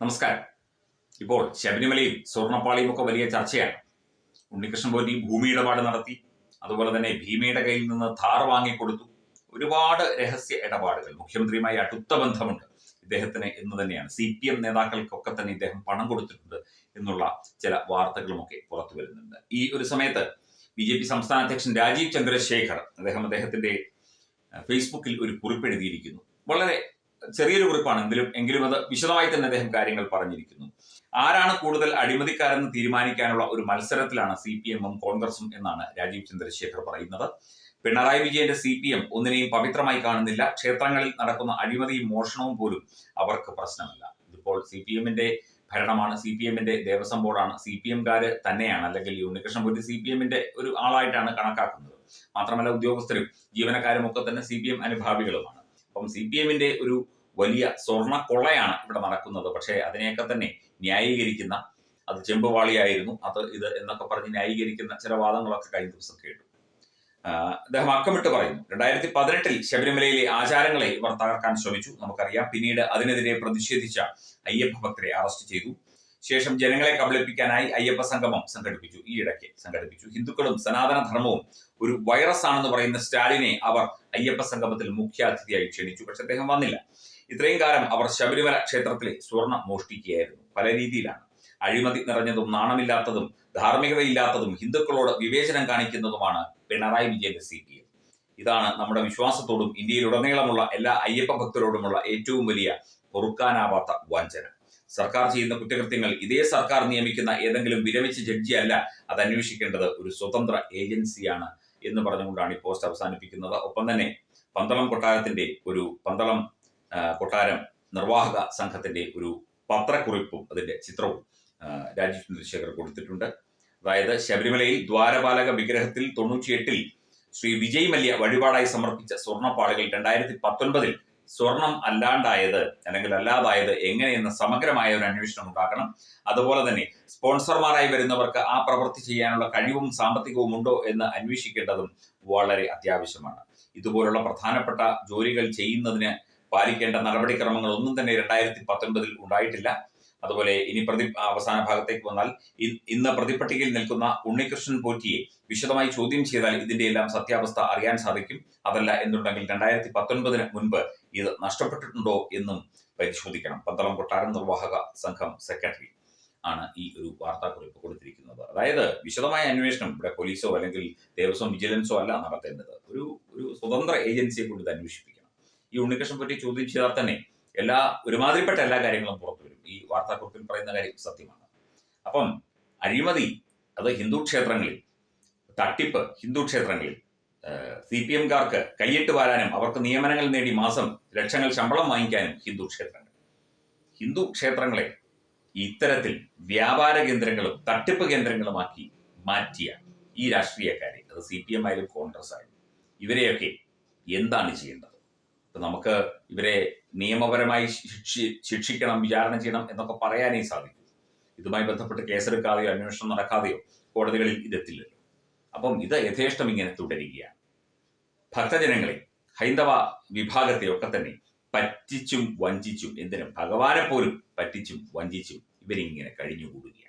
നമസ്കാരം. ഇപ്പോൾ ശബരിമലയും സ്വർണപ്പാളിയും ഒക്കെ വലിയ ചർച്ചയാണ്. ഉണ്ണികൃഷ്ണൻ പോറ്റി ഭൂമി ഇടപാട് നടത്തി അതുപോലെ തന്നെ ഭീമയുടെ കയ്യിൽ നിന്ന് ധാർ വാങ്ങിക്കൊടുത്തു. ഒരുപാട് രഹസ്യ ഇടപാടുകൾ മുഖ്യമന്ത്രിയുമായി അടുത്ത ബന്ധമുണ്ട് ഇദ്ദേഹത്തിന് എന്ന് തന്നെയാണ്. സി പി എം നേതാക്കൾക്കൊക്കെ തന്നെ ഇദ്ദേഹം പണം കൊടുത്തിട്ടുണ്ട് എന്നുള്ള ചില വാർത്തകളുമൊക്കെ പുറത്തു വരുന്നുണ്ട്. ഈ ഒരു സമയത്ത് ബി ജെ പി സംസ്ഥാന അധ്യക്ഷൻ രാജീവ് ചന്ദ്രശേഖർ അദ്ദേഹം അദ്ദേഹത്തിന്റെ ഫേസ്ബുക്കിൽ ഒരു കുറിപ്പ് എഴുതിയിരിക്കുന്നു. വളരെ ചെറിയൊരു കുറിപ്പാണ് എങ്കിലും എങ്കിലും അത് വിശദമായി തന്നെ അദ്ദേഹം കാര്യങ്ങൾ പറഞ്ഞിരിക്കുന്നു. ആരാണ് കൂടുതൽ അഴിമതിക്കാരെന്ന് തീരുമാനിക്കാനുള്ള ഒരു മത്സരത്തിലാണ് സി പി എമ്മും കോൺഗ്രസും എന്നാണ് രാജീവ് ചന്ദ്രശേഖർ പറയുന്നത്. പിണറായി വിജയന്റെ സി പി എം ഒന്നിനെയും പവിത്രമായി കാണുന്നില്ല. ക്ഷേത്രങ്ങളിൽ നടക്കുന്ന അഴിമതിയും മോഷണവും പോലും അവർക്ക് പ്രശ്നമല്ല. ഇതിപ്പോൾ സി പി എമ്മിന്റെ ഭരണമാണ്. സി പി എമ്മിന്റെ ദേവസ്വം ബോർഡാണ്. സി പി എംകാര് തന്നെയാണ്. അല്ലെങ്കിൽ ഉണ്ണികൃഷ്ണൻ പോറ്റി സി പി എമ്മിന്റെ ഒരു ആളായിട്ടാണ് കണക്കാക്കുന്നത്. മാത്രമല്ല ഉദ്യോഗസ്ഥരും ജീവനക്കാരും ഒക്കെ തന്നെ സി പി എം അനുഭാവികളുമാണ്. അപ്പം സി പി എമ്മിന്റെ ഒരു വലിയ സ്വർണ കൊള്ളയാണ് ഇവിടെ നടക്കുന്നത്. പക്ഷേ അതിനെയൊക്കെ തന്നെ ന്യായീകരിക്കുന്ന അത് ചെമ്പുവാളിയായിരുന്നു അത് ഇത് എന്നൊക്കെ പറഞ്ഞ് ന്യായീകരിക്കുന്ന ചില വാദങ്ങളൊക്കെ കഴിഞ്ഞ ദിവസം കേട്ടു. അദ്ദേഹം അക്കമിട്ട് പറയുന്നു രണ്ടായിരത്തി പതിനെട്ടിൽ ശബരിമലയിലെ ആചാരങ്ങളെ ഇവർ തകർക്കാൻ ശ്രമിച്ചു നമുക്കറിയാം. പിന്നീട് അതിനെതിരെ പ്രതിഷേധിച്ച അയ്യപ്പ ഭക്തരെ അറസ്റ്റ് ചെയ്തു. ശേഷം ജനങ്ങളെ കബളിപ്പിക്കാനായി അയ്യപ്പ സംഗമം സംഘടിപ്പിച്ചു. ഈ ഇടയ്ക്ക് സംഘടിപ്പിച്ചു. ഹിന്ദുക്കളും സനാതന ധർമ്മവും ഒരു വൈറസ് ആണെന്ന് പറയുന്ന സ്റ്റാലിനെ അവർ അയ്യപ്പ സംഗമത്തിൽ മുഖ്യാതിഥിയായി ക്ഷണിച്ചു. പക്ഷെ അദ്ദേഹം വന്നില്ല. ഇത്രയും കാലം അവർ ശബരിമല ക്ഷേത്രത്തിലെ സ്വർണം മോഷ്ടിക്കുകയായിരുന്നു. പല രീതിയിലാണ്. അഴിമതി നിറഞ്ഞതും നാണമില്ലാത്തതും ധാർമ്മികതയില്ലാത്തതും ഹിന്ദുക്കളോട് വിവേചനം കാണിക്കുന്നതുമാണ് പിണറായി വിജയന്റെ സി പി എം. ഇതാണ് നമ്മുടെ വിശ്വാസത്തോടും ഇന്ത്യയിലുടനീളമുള്ള എല്ലാ അയ്യപ്പ ഭക്തരോടുമുള്ള ഏറ്റവും വലിയ പൊറുക്കാനാവാത്ത വഞ്ചന. സർക്കാർ ചെയ്യുന്ന കുറ്റകൃത്യങ്ങൾ ഇതേ സർക്കാർ നിയമിക്കുന്ന ഏതെങ്കിലും വിരമിച്ച ജഡ്ജിയല്ല അത് അന്വേഷിക്കേണ്ടത് ഒരു സ്വതന്ത്ര ഏജൻസിയാണ് എന്ന് പറഞ്ഞുകൊണ്ടാണ് ഈ പോസ്റ്റ് അവസാനിപ്പിക്കുന്നത്. ഒപ്പം തന്നെ പന്തളം കൊട്ടാരത്തിന്റെ ഒരു പന്തളം കൊട്ടാരം നിർവാഹക സംഘത്തിന്റെ ഒരു പത്രക്കുറിപ്പും അതിന്റെ ചിത്രവും രാജീവ് ചന്ദ്രശേഖർ കൊടുത്തിട്ടുണ്ട്. അതായത് ശബരിമലയിൽ ദ്വാരപാലക വിഗ്രഹത്തിൽ തൊണ്ണൂറ്റിയെട്ടിൽ ശ്രീ വിജയ് മല്യ വഴിപാടായി സമർപ്പിച്ച സ്വർണപ്പാളികൾ രണ്ടായിരത്തി പത്തൊൻപതിൽ സ്വർണം അല്ലാണ്ടായത് അല്ലെങ്കിൽ അല്ലാതായത് എങ്ങനെയെന്ന് സമഗ്രമായ ഒരു അന്വേഷണം ഉണ്ടാക്കണം അതുപോലെ തന്നെ സ്പോൺസർമാരായി വരുന്നവർക്ക് ആ പ്രവൃത്തി ചെയ്യാനുള്ള കഴിവും സാമ്പത്തികവും ഉണ്ടോ എന്ന് അന്വേഷിക്കേണ്ടതും വളരെ അത്യാവശ്യമാണ്. ഇതുപോലുള്ള പ്രധാനപ്പെട്ട ജോലികൾ ചെയ്യുന്നതിന് പാലിക്കേണ്ട നടപടിക്രമങ്ങൾ ഒന്നും തന്നെ രണ്ടായിരത്തി പത്തൊൻപതിൽ ഉണ്ടായിട്ടില്ല. അതുപോലെ ഇനി പ്രതി അവസാന ഭാഗത്തേക്ക് വന്നാൽ ഇന്ന് പ്രതിപട്ടികയിൽ നിൽക്കുന്ന ഉണ്ണികൃഷ്ണൻ പോറ്റിയെ വിശദമായി ചോദ്യം ചെയ്താൽ ഇതിന്റെ എല്ലാം സത്യാവസ്ഥ അറിയാൻ സാധിക്കും. അതല്ല എന്നുണ്ടെങ്കിൽ രണ്ടായിരത്തി പത്തൊൻപതിന് മുൻപ് ഇത് നഷ്ടപ്പെട്ടിട്ടുണ്ടോ എന്നും പരിശോധിക്കണം. പന്തളം കൊട്ടാരം നിർവാഹക സംഘം സെക്രട്ടറി ആണ് ഈ ഒരു വാർത്താക്കുറിപ്പ് കൊടുത്തിരിക്കുന്നത്. അതായത് വിശദമായ അന്വേഷണം ഇവിടെ പോലീസോ അല്ലെങ്കിൽ ദേവസ്വം വിജിലൻസോ അല്ല നടത്തേണ്ടത്. ഒരു ഒരു സ്വതന്ത്ര ഏജൻസിയെ കൊണ്ട് ഇത് അന്വേഷിപ്പിക്കണം. ഈ ഉണ്ണികൃഷ്ണൻ പറ്റി ചോദ്യം ചെയ്താൽ തന്നെ എല്ലാ ഒരുമാതിരിപ്പെട്ട എല്ലാ കാര്യങ്ങളും പുറത്തു വരും. ഈ വാർത്താക്കുറിപ്പിൽ പറയുന്ന കാര്യം സത്യമാണ്. അപ്പം അഴിമതി അത് ഹിന്ദു ക്ഷേത്രങ്ങളിൽ തട്ടിപ്പ് ഹിന്ദു ക്ഷേത്രങ്ങളിൽ സി പി എംകാർക്ക് കയ്യിട്ട് വാരാനും അവർക്ക് നിയമനങ്ങൾ നേടി മാസം ലക്ഷങ്ങൾ ശമ്പളം വാങ്ങിക്കാനും ഹിന്ദു ക്ഷേത്രങ്ങൾ. ഹിന്ദു ക്ഷേത്രങ്ങളെ ഇത്തരത്തിൽ വ്യാപാര കേന്ദ്രങ്ങളും തട്ടിപ്പ് കേന്ദ്രങ്ങളുമാക്കി മാറ്റിയ ഈ രാഷ്ട്രീയക്കാരെ അത് സി പി എം ആയാലും കോൺഗ്രസ് ആയാലും ഇവരെയൊക്കെ എന്താണ് ചെയ്യേണ്ടത്? നമുക്ക് ഇവരെ നിയമപരമായി ശിക്ഷി ശിക്ഷിക്കണം വിചാരണ ചെയ്യണം എന്നൊക്കെ പറയാനേ സാധിക്കും. ഇതുമായി ബന്ധപ്പെട്ട് കേസെടുക്കാതെയോ അന്വേഷണം നടക്കാതെയോ കോടതികളിൽ ഇതെത്തില്ലല്ലോ അപ്പം ഇത് യഥേഷ്ടം ഇങ്ങനെ തുടരുകയാണ്. ഭക്തജനങ്ങളെ ഹൈന്ദവ വിഭാഗത്തെ ഒക്കെ തന്നെ പറ്റിച്ചും വഞ്ചിച്ചും എന്തിനും? ഭഗവാനെ പോലും പറ്റിച്ചും വഞ്ചിച്ചും ഇവരിങ്ങനെ കഴിഞ്ഞുകൂടുകയാണ്.